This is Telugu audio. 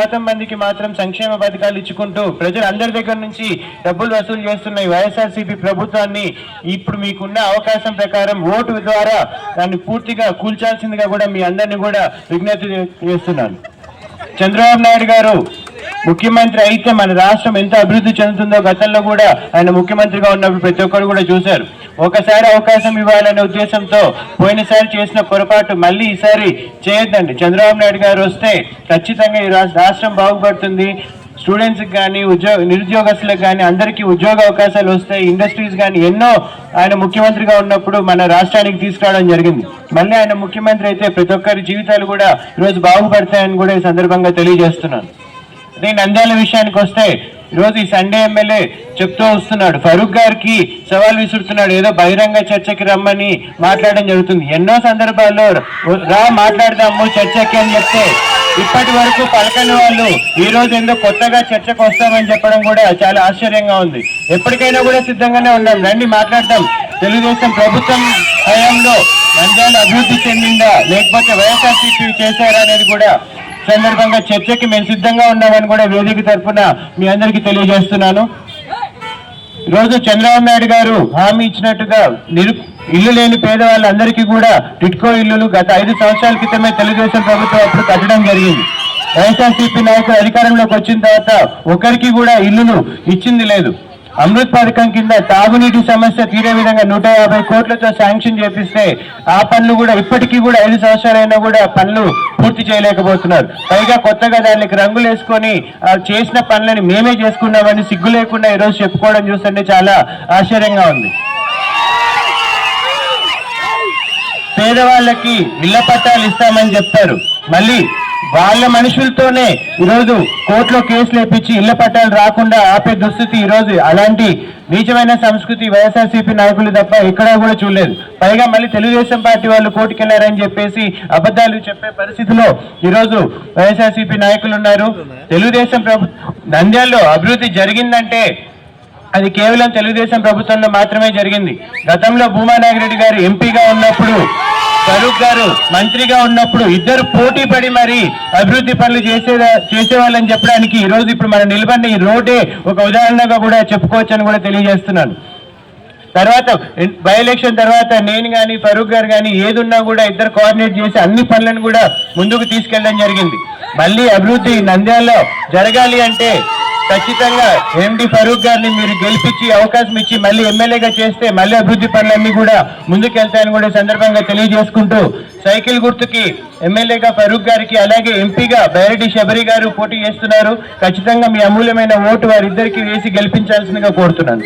శాతం మందికి మాత్రం సంక్షేమ పథకాలు ఇచ్చుకుంటూ ప్రజలందరి దగ్గర నుంచి డబ్బులు వసూలు చేస్తున్న వైఎస్ఆర్సీపీ ప్రభుత్వాన్ని ఇప్పుడు మీకున్న అవకాశం ప్రకారం ఓటు ద్వారా దాన్ని పూర్తిగా కూల్చాల్సిందిగా కూడా మీ అందరినీ కూడా విజ్ఞప్తి చేస్తున్నాను. చంద్రబాబు నాయుడు గారు ముఖ్యమంత్రి అయితే మన రాష్ట్రం ఎంత అభివృద్ధి చెందుతుందో గతంలో కూడా ఆయన ముఖ్యమంత్రిగా ఉన్నప్పుడు ప్రతి ఒక్కరు కూడా చూశారు. ఒకసారి అవకాశం ఇవ్వాలనే ఉద్దేశంతో పోయినసారి చేసిన పొరపాటు మళ్ళీ ఈసారి చేయొద్దండి. చంద్రబాబు నాయుడు గారు వస్తే ఖచ్చితంగా ఈ రాష్ట్ర- రాష్ట్రం బాగుపడుతుంది. స్టూడెంట్స్కి కానీ ఉద్యోగ నిరుద్యోగస్తులకు కానీ అందరికీ ఉద్యోగ అవకాశాలు వస్తాయి. ఇండస్ట్రీస్ కానీ ఎన్నో ఆయన ముఖ్యమంత్రిగా ఉన్నప్పుడు మన రాష్ట్రానికి తీసుకురావడం జరిగింది. మళ్ళీ ఆయన ముఖ్యమంత్రి అయితే ప్రతి ఒక్కరి జీవితాలు కూడా ఈరోజు బాగుపడతాయని కూడా ఈ సందర్భంగా తెలియజేస్తున్నాను. అదే నంద్యాల విషయానికి వస్తే ఈరోజు ఈ సండే ఎమ్మెల్యే చెప్తూ వస్తున్నాడు ఫరూక్ గారికి సవాల్ విసురుతున్నాడు ఏదో బహిరంగ చర్చకి రమ్మని మాట్లాడడం జరుగుతుంది. ఎన్నో సందర్భాల్లో రా మాట్లాడదాము చర్చకి అని చెప్తే ఇప్పటి వరకు పలకని వాళ్ళు ఈ రోజు ఎందుకు కొత్తగా చర్చకు వస్తామని చెప్పడం కూడా చాలా ఆశ్చర్యంగా ఉంది. ఎప్పటికైనా కూడా సిద్ధంగానే ఉన్నాం. రండి మాట్లాడదాం. తెలుగుదేశం ప్రభుత్వం హయాంలో నంద్యాల అభివృద్ధి చెందిందా? లేకపోతే వైఎస్ఆర్సీపీ చేశారా అనేది కూడా సందర్భంగా చర్చకి మేము సిద్ధంగా ఉన్నామని కూడా వేదిక తరఫున మీ అందరికీ తెలియజేస్తున్నాను. ఈరోజు చంద్రబాబు నాయుడు గారు హామీ ఇచ్చినట్టుగా నిరు ఇల్లు లేని పేదవాళ్ళందరికీ కూడా టిట్కో ఇల్లులు గత ఐదు సంవత్సరాల క్రితమే తెలుగుదేశం ప్రభుత్వం అప్పుడు కట్టడం జరిగింది. వైఎస్ఆర్సీపీ నాయకులు అధికారంలోకి వచ్చిన తర్వాత ఒకరికి కూడా ఇల్లును ఇచ్చింది లేదు. అమృత్ పథకం కింద తాగునీటి సమస్య తీరే విధంగా నూట యాభై కోట్లతో శాంక్షన్ చేపిస్తే ఆ పనులు కూడా ఇప్పటికీ కూడా ఐదు సంవత్సరాలైనా కూడా పనులు పూర్తి చేయలేకపోతున్నారు. పైగా కొత్తగా దానికి రంగులు వేసుకొని ఆ చేసిన పనులని మేమే చేసుకున్నామని సిగ్గు లేకుండా ఈరోజు చెప్పుకోవడం చూస్తుంటే చాలా ఆశ్చర్యంగా ఉంది. పేదవాళ్ళకి ఇళ్ళ పట్టాలు ఇస్తామని చెప్తారు మళ్ళీ వాళ్ళ మనుషులతోనే ఈరోజు కోర్టులో కేసులు వేపించి ఇళ్ళ పట్టాలు రాకుండా ఆపే దుస్థితి ఈరోజు. అలాంటి నీచమైన సంస్కృతి వైఎస్ఆర్సీపీ నాయకులు తప్ప ఎక్కడా కూడా చూడలేదు. పైగా మళ్ళీ తెలుగుదేశం పార్టీ వాళ్ళు కోర్టుకు వెళ్ళారని చెప్పేసి అబద్ధాలు చెప్పే పరిస్థితిలో ఈరోజు వైఎస్ఆర్సీపీ నాయకులు ఉన్నారు. తెలుగుదేశం ప్రభు నంద్యాలలో అభివృద్ధి జరిగిందంటే అది కేవలం తెలుగుదేశం ప్రభుత్వంలో మాత్రమే జరిగింది. గతంలో భూమా నాగిరెడ్డి గారు ఎంపీగా ఉన్నప్పుడు ఫరూక్ గారు మంత్రిగా ఉన్నప్పుడు ఇద్దరు పోటీ పడి మరి అభివృద్ధి పనులు చేసే చేసేవాళ్ళని చెప్పడానికి ఈ రోజు ఇప్పుడు మనం నిలబడిన ఈ రోడ్డే ఒక ఉదాహరణగా కూడా చెప్పుకోవచ్చని కూడా తెలియజేస్తున్నాను. తర్వాత బై ఎలక్షన్ తర్వాత నేను కానీ ఫరూక్ గారు కానీ ఏదున్నా కూడా ఇద్దరు కోఆర్డినేట్ చేసి అన్ని పనులను కూడా ముందుకు తీసుకెళ్ళడం జరిగింది. మళ్ళీ అభివృద్ధి నంద్యాలలో జరగాలి అంటే ఖచ్చితంగా ఎండి ఫరూక్ గారిని మీరు గెలిపించి అవకాశం ఇచ్చి మళ్ళీ ఎమ్మెల్యేగా చేస్తే మళ్ళీ అభివృద్ధి పనులన్నీ కూడా ముందుకెళ్తాయని కూడా సందర్భంగా తెలియజేసుకుంటూ సైకిల్ గుర్తుకి ఎమ్మెల్యేగా ఫరూక్ గారికి అలాగే ఎంపీగా బైరెడ్డి శబరి గారు పోటీ చేస్తున్నారు. ఖచ్చితంగా మీ అమూల్యమైన ఓటు వారిద్దరికీ వేసి గెలిపించాల్సిందిగా కోరుతున్నాను.